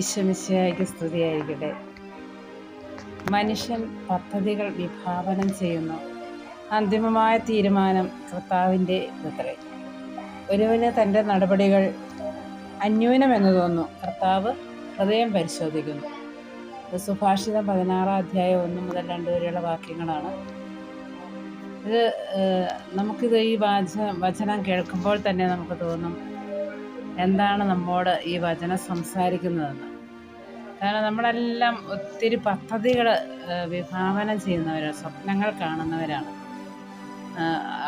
ഈശ്വമിശയായിക്ക് സ്തുതിയായിരിക്കട്ടെ. മനുഷ്യൻ പദ്ധതികൾ വിഭാവനം ചെയ്യുന്നു. അന്തിമമായ തീരുമാനം കർത്താവിന്റെ അത്രേ ഒരുവന് തന്റെ നടപടികൾ അന്യൂനമെന്ന് തോന്നുന്നു. കർത്താവ് ഹൃദയം പരിശോധിക്കുന്നു. സുഭാഷിതം പതിനാറാം അധ്യായം ഒന്ന് മുതൽ രണ്ട് വരെയുള്ള വാക്യങ്ങളാണ്. ഇത് നമുക്കിത് ഈ വാച വചനം കേൾക്കുമ്പോൾ തന്നെ നമുക്ക് തോന്നും. എന്താണ് നമ്മോട് ഈ വചനം സംസാരിക്കുന്നതെന്ന്. കാരണം നമ്മളെല്ലാം ഒത്തിരി പദ്ധതികൾ വിഭാവനം ചെയ്യുന്നവരാണ് സ്വപ്നങ്ങൾ കാണുന്നവരാണ്.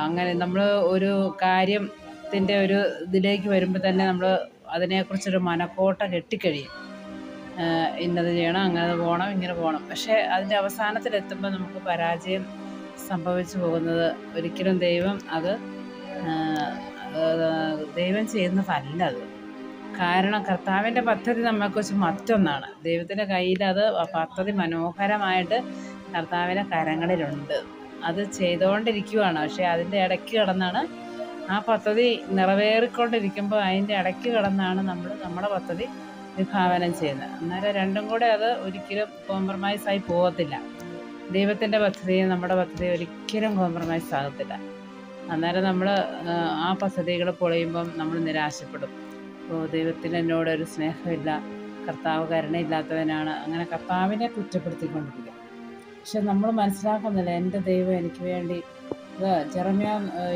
അങ്ങനെ നമ്മൾ ഒരു കാര്യത്തിന്റെ ഒരു ഇതിലേക്ക് വരുമ്പോൾ തന്നെ നമ്മൾ അതിനെക്കുറിച്ചൊരു മനക്കോട്ട കെട്ടിക്കഴിയും. ഇന്നത് ചെയ്യണം അങ്ങനെ പോകണം ഇങ്ങനെ പോകണം പക്ഷേ അതിന്റെ അവസാനത്തിലെത്തുമ്പോൾ നമുക്ക് പരാജയം സംഭവിച്ചു പോകുന്നത് ഒരിക്കലും ദൈവം അത് ദൈവം ചെയ്യുന്നതല്ല അത് കാരണം കർത്താവിന്റെ പദ്ധതി നമ്മെക്കുറിച്ച് മറ്റൊന്നാണ്. ദൈവത്തിന്റെ കയ്യിൽ അത് പദ്ധതി മനോഹരമായിട്ട് കർത്താവിന്റെ കരങ്ങളിലുണ്ട്. അത് ചെയ്തുകൊണ്ടിരിക്കുവാണ്. പക്ഷേ അതിന്റെ ഇടയ്ക്ക് കിടന്നാണ് ആ പദ്ധതി നിറവേറിക്കൊണ്ടിരിക്കുമ്പോൾ അതിന്റെ ഇടയ്ക്ക് കിടന്നാണ് നമ്മൾ നമ്മുടെ പദ്ധതി വിഭാവനം ചെയ്യുന്നത്. അന്നേരം രണ്ടും കൂടെ അത് ഒരിക്കലും കോംപ്രമൈസ് ആയി പോകത്തില്ല. ദൈവത്തിന്റെ പദ്ധതിയും നമ്മുടെ പദ്ധതിയും ഒരിക്കലും കോംപ്രമൈസ് ആകത്തില്ല. അന്നേരം നമ്മൾ ആ പദ്ധതികൾ പൊളിയുമ്പം നമ്മൾ നിരാശപ്പെടും. ഇപ്പോൾ ദൈവത്തിന് എന്നോട് ഒരു സ്നേഹമില്ല കർത്താവ് കരുണയില്ലാത്തവനാണ്. അങ്ങനെ കർത്താവിനെ കുറ്റപ്പെടുത്തിക്കൊണ്ടിരിക്കുക. പക്ഷെ നമ്മൾ മനസ്സിലാക്കുന്നില്ല എന്റെ ദൈവം എനിക്ക് വേണ്ടി ഇത് ചെറമ്യ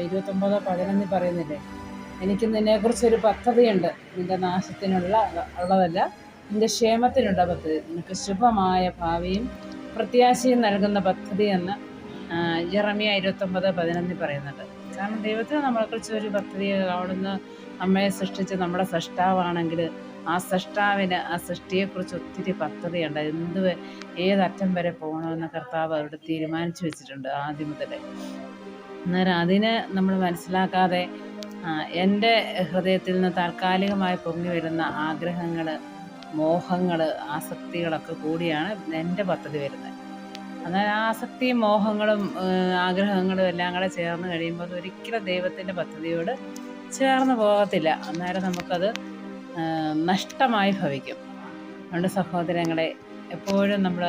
ഇരുപത്തൊമ്പത് പതിനൊന്നിൽ പറയുന്നില്ലേ എനിക്ക് നിന്നെക്കുറിച്ചൊരു പദ്ധതിയുണ്ട്. നിന്റെ നാശത്തിനുള്ള ഉള്ളതല്ല നിന്റെ ക്ഷേമത്തിനുള്ള പദ്ധതി. നിനക്ക് ശുഭമായ ഭാവിയും പ്രത്യാശയും നൽകുന്ന പദ്ധതി എന്ന് ജെറമിയ ഇരുപത്തൊമ്പത് പതിനൊന്നിൽ പറയുന്നുണ്ട്. കാരണം ദൈവത്തിന് നമ്മളെക്കുറിച്ച് ഒരു പദ്ധതി അവിടുന്ന് നമ്മെ സൃഷ്ടിച്ച് നമ്മുടെ സൃഷ്ടാവാണെങ്കിൽ ആ സൃഷ്ടാവിന് ആ സൃഷ്ടിയെക്കുറിച്ച് ഒത്തിരി പദ്ധതിയുണ്ട് എന്ത് ഏതറ്റം വരെ പോകണമെന്ന് കർത്താവ് അവിടെ തീരുമാനിച്ചു വെച്ചിട്ടുണ്ട് ആദ്യം മുതൽ അന്നേരം അതിനെ നമ്മൾ മനസ്സിലാക്കാതെ എന്റെ ഹൃദയത്തിൽ നിന്ന് താൽക്കാലികമായി പൊങ്ങി വരുന്ന ആഗ്രഹങ്ങൾ മോഹങ്ങൾ ആസക്തികളൊക്കെ കൂടിയാണ് എന്റെ പദ്ധതി വരുന്നത്. ആ ആസക്തിയും മോഹങ്ങളും ആഗ്രഹങ്ങളും എല്ലാം കൂടെ ചേർന്ന് കഴിയുമ്പോൾ അത് ഒരിക്കലും ദൈവത്തിന്റെ പദ്ധതിയോട് ചേർന്ന് പോകത്തില്ല. അന്നേരം നമുക്കത് നഷ്ടമായി ഭവിക്കും. അതുകൊണ്ട് സഹോദരങ്ങളെ എപ്പോഴും നമ്മൾ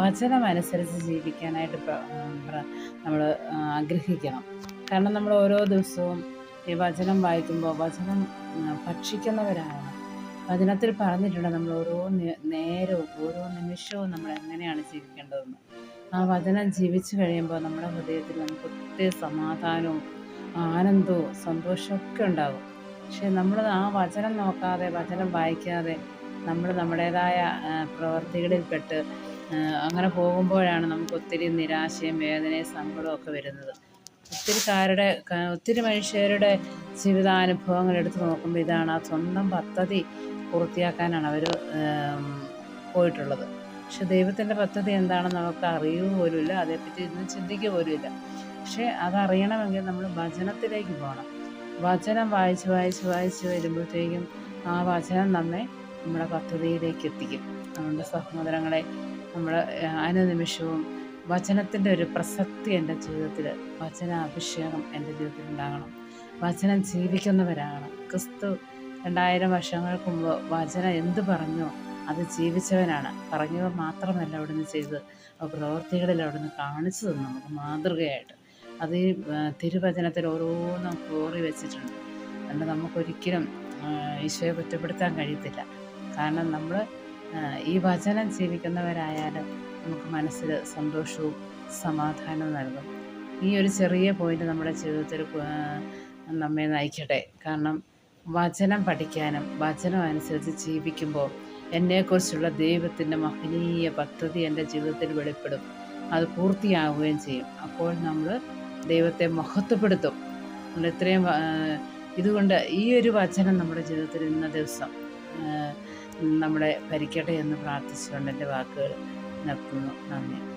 വചനം അനുസരിച്ച് ജീവിക്കാനായിട്ട് നമ്മൾ ആഗ്രഹിക്കണം. കാരണം നമ്മൾ ഓരോ ദിവസവും ഈ വചനം വായിക്കുമ്പോൾ വചനം ഭക്ഷിക്കുന്നവരാകണം വചനത്തിൽ പറഞ്ഞിട്ടുണ്ട് നമ്മൾ ഓരോ നേരവും ഓരോ നിമിഷവും നമ്മൾ എങ്ങനെയാണ് ജീവിക്കേണ്ടതെന്ന്. ആ വചനം ജീവിച്ചു കഴിയുമ്പോൾ നമ്മുടെ ഹൃദയത്തിൽ നമുക്ക് ഒത്തിരി സമാധാനവും ആനന്ദവും സന്തോഷമൊക്കെ ഉണ്ടാകും. പക്ഷെ നമ്മൾ ആ വചനം നോക്കാതെ വചനം വായിക്കാതെ നമ്മൾ നമ്മുടേതായ പ്രവർത്തികളിൽപ്പെട്ട് അങ്ങനെ പോകുമ്പോഴാണ് നമുക്ക് ഒത്തിരി നിരാശയും വേദനയും സങ്കടവും ഒക്കെ വരുന്നത്. ഒത്തിരി കാരുടെ ഒത്തിരി മനുഷ്യരുടെ ജീവിതാനുഭവങ്ങൾ എടുത്തു നോക്കുമ്പോൾ ഇതാണ് ആ സ്വന്തം പദ്ധതി. പൂർത്തിയാക്കാനാണ് അവർ പോയിട്ടുള്ളത്. പക്ഷെ ദൈവത്തിന്റെ പദ്ധതി എന്താണെന്ന് നമുക്ക് അറിയുക പോലുമില്ല. അതേപ്പറ്റി ഇന്ന് ചിന്തിക്കുക പോലുമില്ല. പക്ഷേ അതറിയണമെങ്കിൽ നമ്മൾ വചനത്തിലേക്ക് പോകണം. വചനം വായിച്ച് വായിച്ച് വായിച്ച് വരുമ്പോഴത്തേക്കും ആ വചനം നമ്മെ നമ്മുടെ പദ്ധതിയിലേക്ക് എത്തിക്കും. നമ്മുടെ സഹോദരങ്ങളെ നമ്മൾ അനുനിമിഷവും വചനത്തിന്റെ ഒരു പ്രസക്തി എന്റെ ജീവിതത്തിൽ വചന അഭിഷേകം എന്റെ ജീവിതത്തിൽ ഉണ്ടാകണം. വചനം ജീവിക്കുന്നവരാണ് ക്രിസ്തു രണ്ടായിരം വർഷങ്ങൾക്ക് മുമ്പ് വചന എന്ത് പറഞ്ഞോ അത് ജീവിച്ചവനാണ്. പറഞ്ഞവ മാത്രമല്ല അവിടുന്ന് ചെയ്ത് പ്രവൃത്തികളിൽ അവിടുന്ന് കാണിച്ചു തന്നു നമുക്ക് മാതൃകയായിട്ട്. അത് ഈ തിരുവചനത്തിൽ ഓരോന്നും കോറി വെച്ചിട്ടുണ്ട്. അതുകൊണ്ട് നമുക്കൊരിക്കലും ഈശോയെ കുറ്റപ്പെടുത്താൻ കഴിയത്തില്ല. കാരണം നമ്മൾ ഈ വചനം ജീവിക്കുന്നവരായാൽ നമുക്ക് മനസ്സിൽ സന്തോഷവും സമാധാനവും നൽകും. ഈ ഒരു ചെറിയ പോയിന്റ് നമ്മുടെ ജീവിതത്തിൽ നമ്മെ നയിക്കട്ടെ. കാരണം വചനം പഠിക്കാനും വചനം അനുസരിച്ച് ജീവിക്കുമ്പോൾ എന്നെക്കുറിച്ചുള്ള ദൈവത്തിന്റെ മഹനീയ പദ്ധതി എന്റെ ജീവിതത്തിൽ വെളിപ്പെടും. അത് പൂർത്തിയാവുകയും ചെയ്യും. അപ്പോൾ നമ്മൾ ദൈവത്തെ മഹത്വപ്പെടുത്തും. നമ്മൾ ഇത്രയും ഇതുകൊണ്ട് ഈ ഒരു വചനം നമ്മുടെ ജീവിതത്തിൽ ഇന്ന ദിവസം നമ്മളെ ഭരിക്കട്ടെ എന്ന് പ്രാർത്ഥിച്ചുകൊണ്ട് എന്റെ വാക്കുകൾ നിർത്തുന്നു. നന്ദി.